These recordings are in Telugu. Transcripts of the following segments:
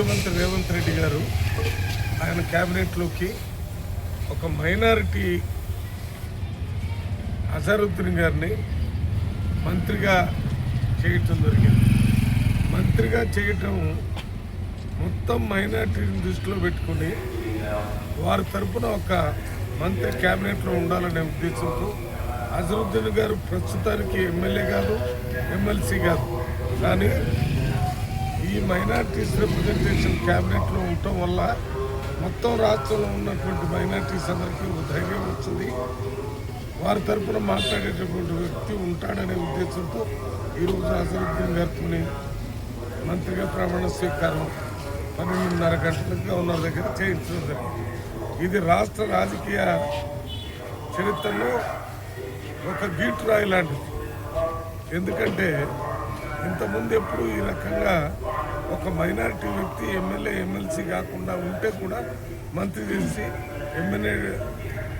ముఖ్యమంత్రి రేవంత్ రెడ్డి గారు ఆయన క్యాబినెట్లోకి ఒక మైనారిటీ అజరుద్దీన్ గారిని మంత్రిగా చేయటం జరిగింది. మంత్రిగా చేయటం మొత్తం మైనార్టీని దృష్టిలో పెట్టుకుని వారి తరపున ఒక మంత్రి క్యాబినెట్లో ఉండాలనే ఉద్దేశంతో అజరుద్దీన్ గారు ప్రస్తుతానికి ఎమ్మెల్యే కాదు ఎమ్మెల్సీ కాదు. కానీ ఈ మైనార్టీస్ రిప్రజెంటేషన్ క్యాబినెట్లో ఉండటం వల్ల మొత్తం రాష్ట్రంలో ఉన్నటువంటి మైనార్టీస్ అందరికీ ఒక ధైర్యం వచ్చింది. వారి తరపున మాట్లాడేటటువంటి వ్యక్తి ఉంటాడనే ఉద్దేశంతో ఈరోజు అసలుద్దీన్ గారితో మంత్రిగా ప్రమాణ స్వీకారం పన్నెండున్నర గంటలకు గవర్నర్ దగ్గర చేయించడం జరిగింది. ఇది రాష్ట్ర రాజకీయ చరిత్రలో ఒక గీటురాయి లాంటిది. ఎందుకంటే ఇంతకుముందు ఎప్పుడు ఈ రకంగా ఒక మైనారిటీ వ్యక్తి ఎమ్మెల్యే ఎమ్మెల్సీ కాకుండా ఉంటే కూడా మంత్రి తెలిసి ఎమ్మెల్యే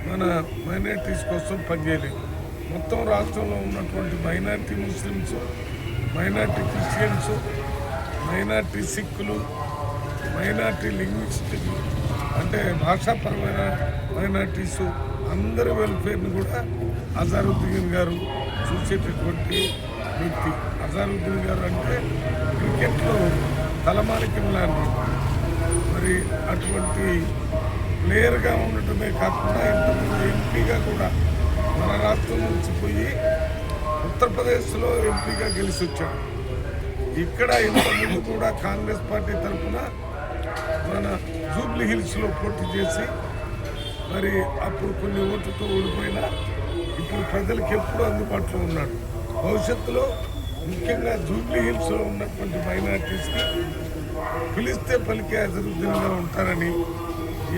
మన మైనారిటీస్ కోసం పనిచేయలేదు మొత్తం రాష్ట్రంలో ఉన్నటువంటి minority Muslims minority Christians minority సిక్కులు మైనార్టీ లింగ్విస్టిక్ అంటే భాషాపరమైన మైనార్టీస్ అందరి వెల్ఫేర్ని కూడా అజారుద్దీన్ గారు చూసేటటువంటి వ్యక్తి. అజారుద్దీన్ గారు అంటే క్రికెట్లో తలమానికం లాంటి మరి అటువంటి ప్లేయర్గా ఉండటమే కాకుండా ఇంతకుముందు ఎంపీగా కూడా మన రాష్ట్రం నుంచి పోయి ఉత్తరప్రదేశ్లో ఎంపీగా గెలిచి వచ్చాడు ఇక్కడ ఇంతకుముందు కూడా కాంగ్రెస్ పార్టీ తరఫున మన జూబ్లీ హిల్స్లో పోటీ చేసి మరి అప్పుడు కొన్ని ఓట్లతో ఓడిపోయినా ఇప్పుడు ప్రజలకు ఎప్పుడు అందుబాటులో ఉన్నాడు. భవిష్యత్తులో ముఖ్యంగా జూబ్లీ హిల్స్లో ఉన్నటువంటి మైనార్టీస్కి పిలిస్తే పలికే అభివృద్ధిగా ఉంటారని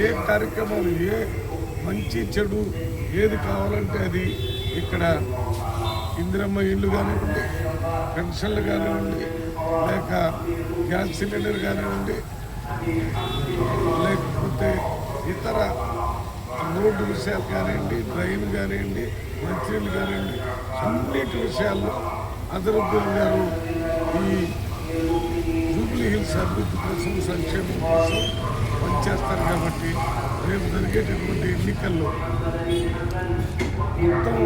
ఏ కార్యక్రమం ఏ మంచి చెడు ఏది కావాలంటే అది ఇక్కడ ఇందిరమ్మ ఇల్లు కానివ్వండి పెన్షన్లు కానివ్వండి లేక గ్యాస్ సిలిండర్ కానివ్వండి లేకపోతే ఇతర రోడ్డు విషయాలు కానివ్వండి డ్రైన్ కానివ్వండి మంచినీళ్ళు కానివ్వండి అన్నిటి విషయాల్లో అదరుద్దీన్ గారు ఈ జూబ్లీ హిల్స్ అభివృద్ధి కోసం సంక్షేమం కోసం పనిచేస్తారు కాబట్టి రేపు జరిగేటటువంటి ఎన్నికల్లో మొత్తం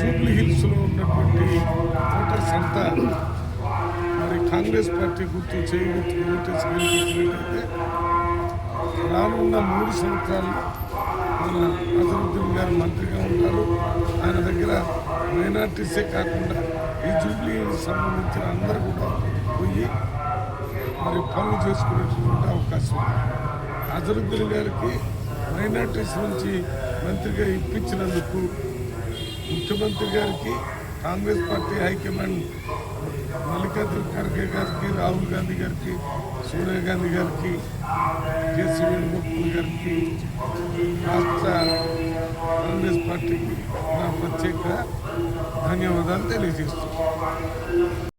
జూబ్లీ హిల్స్లో ఉన్నటువంటి ఓటర్స్ అంతా మరి కాంగ్రెస్ పార్టీ గుర్తు చేయగుర్తు ఓటేసి గెలిపించినట్టయితే రానున్న మూడు సంవత్సరాల్లో మన అజరుద్దీన్ గారు మంత్రిగా ఉంటారు. ఆయన దగ్గర మైనార్టీసే కాకుండా ఈ జూబ్లీ సంబంధించిన అందరూ కూడా పోయి మరి పనులు చేసుకునేటువంటి అవకాశం అజరుద్దీన్ గారికి మైనార్టీస్ నుంచి మంత్రిగా ఇప్పించినందుకు ముఖ్యమంత్రి గారికి Congress party high command Mallikarjuna Kharge గారికి రాహుల్ గాంధీ గారికి సోనియా గాంధీ గారికి కేసీ వేణుగోపాల్ గారికి రాష్ట్ర పార్టీకి నా ప్రత్యేక ధన్యవాదాలు తెలియజేస్తున్నాను.